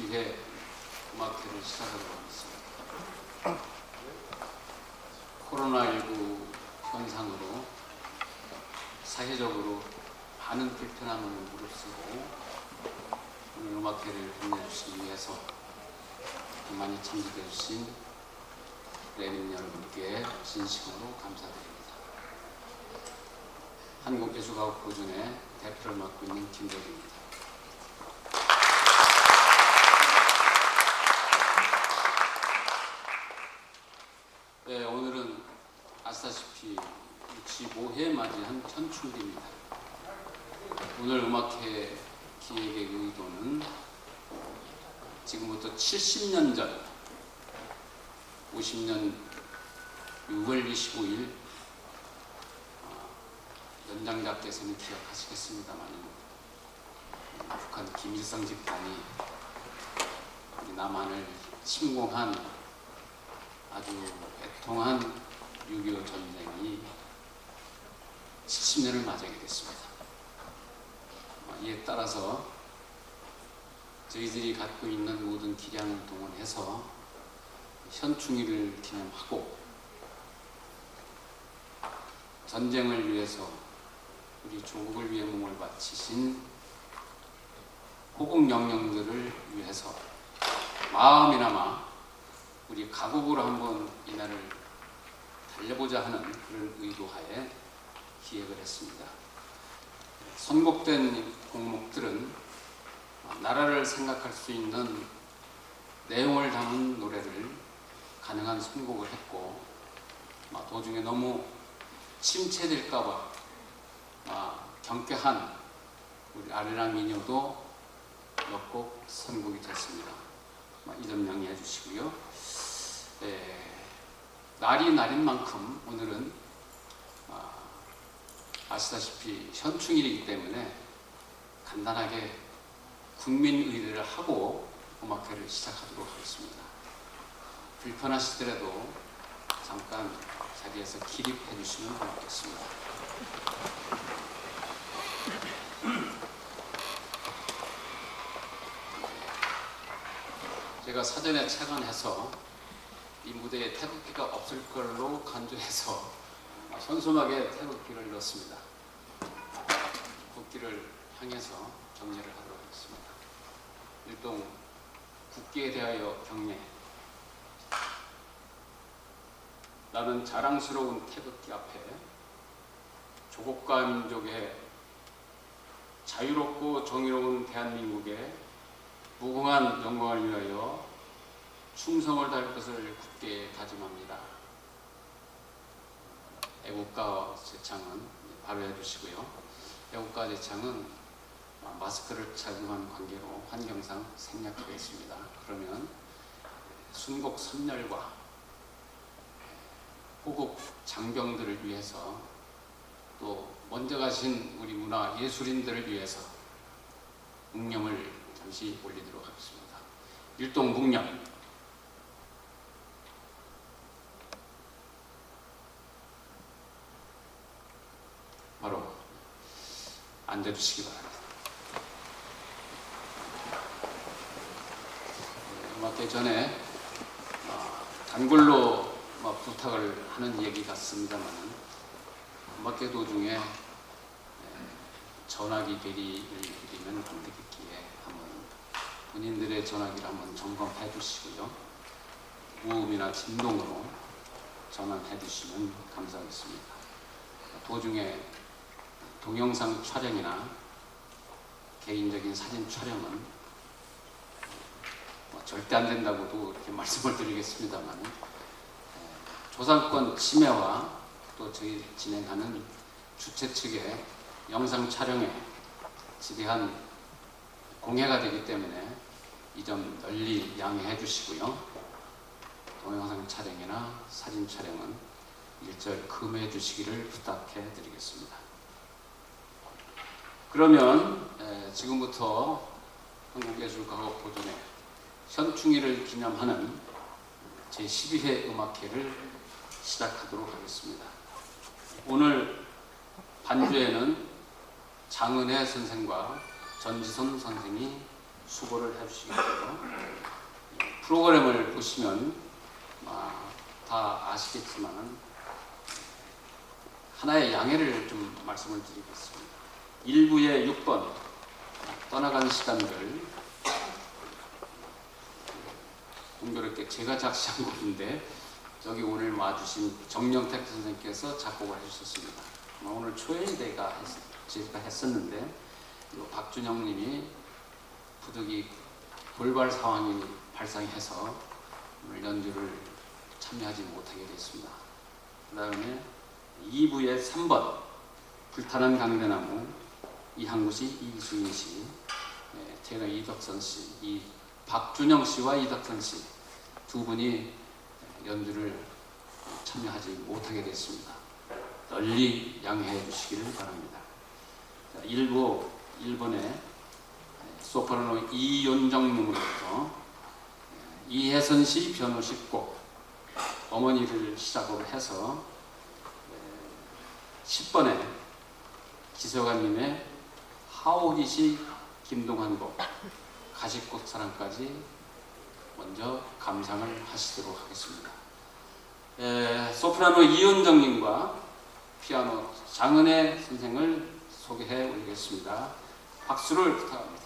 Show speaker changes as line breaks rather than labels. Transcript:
제12회 음악회를 시작하도록 하겠습니다. 코로나19 현상으로 사회적으로 많은 불편함을 무릅쓰고 오늘 음악회를 빛내주시기 위해서 많이 참석해 주신 레민 여러분께 진심으로 감사드립니다. 한국예술가옥 보존의 대표를 맡고 있는 김덕입니다. 네, 오늘은 아시다시피 65회 맞이한 천축일입니다. 오늘 음악회 기획의 의도는 지금부터 70년 전 50년 6월 25일 연장자께서는 기억하시겠습니다만 북한 김일성 집단이 우리 남한을 침공한 아주 애통한 6.25 전쟁이 70년을 맞이하게 됐습니다. 어, 이에 따라서 저희들이 갖고 있는 모든 기량을 동원해서 현충일을 기념하고 전쟁을 위해서 우리 조국을 위해 몸을 바치신 호국 영령들을 위해서 마음이나마 우리 가곡으로 한번 이날을 달려보자 하는 그런 의도하에 기획을 했습니다. 선곡된 곡목들은 나라를 생각할 수 있는 내용을 담은 노래를 가능한 선곡을 했고 도중에 너무 침체될까봐 경쾌한 우리 아리랑 민요도 몇 곡 선곡이 됐습니다. 이 점 양해해 주시고요. 예, 날이 날인 만큼 오늘은 아, 아시다시피 현충일이기 때문에 간단하게 국민의례를 하고 음악회를 시작하도록 하겠습니다. 불편하시더라도 잠깐 자리에서 기립해 주시면 고맙겠습니다. 제가 사전에 착안해서 이 무대에 태극기가 없을 걸로 간주해서 현수막에 태극기를 넣습니다. 국기를 향해서 정리를 하도록 하겠습니다. 일동 국기에 대하여 경례. 나는 자랑스러운 태극기 앞에 조국과 민족의 자유롭고 정의로운 대한민국의 무궁한 영광을 위하여 충성을 다할 것을 굳게 다짐합니다. 애국가 제창은 발효해 주시고요. 애국가 제창은 마스크를 착용한 관계로 환경상 생략하겠습니다. 그러면 순국 선열과 호국 장병들을 위해서 또 먼저 가신 우리 문화 예술인들을 위해서 묵념을 잠시 올리도록 하겠습니다. 일동 묵념. 바로 앉아주시기 바랍니다. 음악회 전에 어, 단골로 뭐 부탁을 하는 얘기 같습니다만 음악회 도중에 에, 전화기 대리를 드리면 안 되겠기에 한번 본인들의 전화기를 한번 점검해 주시고요. 무음이나 진동으로 전환해 주시면 감사하겠습니다. 도중에 동영상 촬영이나 개인적인 사진 촬영은 뭐 절대 안 된다고도 이렇게 말씀을 드리겠습니다만 조상권 침해와 또 저희 진행하는 주최 측의 영상 촬영에 지대한 공해가 되기 때문에 이 점 널리 양해해 주시고요. 동영상 촬영이나 사진 촬영은 일절 금해 주시기를 부탁해 드리겠습니다. 그러면 에, 지금부터 한국예술가옥 보존의 현충일을 기념하는 제12회 음악회를 시작하도록 하겠습니다. 오늘 반주에는 장은혜 선생과 전지선 선생이 수고를 해주시겠고요. 프로그램을 보시면 아, 다 아시겠지만 하나의 양해를 좀 말씀을 드리겠습니다. 1부의 6번 떠나간 시간들 공교롭게 제가 작시한 곡인데 여기 오늘 와주신 정영택 선생님께서 작곡을 해주셨습니다. 오늘 초연이 내가 했, 제가 했었는데 요 박준영님이 부득이 돌발 상황이 발생해서 오늘 연주를 참여하지 못하게 됐습니다. 그 다음에 2부의 3번 불타는 강대나무 이항구 씨, 이수인 씨, 예, 제가 이덕선 씨, 이 박준영 씨와 이덕선 씨 두 분이 연주를 참여하지 못하게 됐습니다. 널리 양해해 주시기를 바랍니다. 자, 1부 1번에 소프라노 이윤정님으로부터 이혜선 씨 변호시 곡 어머니를 시작으로 해서 10번에 기서관님의 하오기 씨 김동환 곡 가시꽃 사랑까지 먼저 감상을 하시도록 하겠습니다. 에, 소프라노 이은정님과 피아노 장은혜 선생을 소개해 올리겠습니다. 박수를 부탁합니다.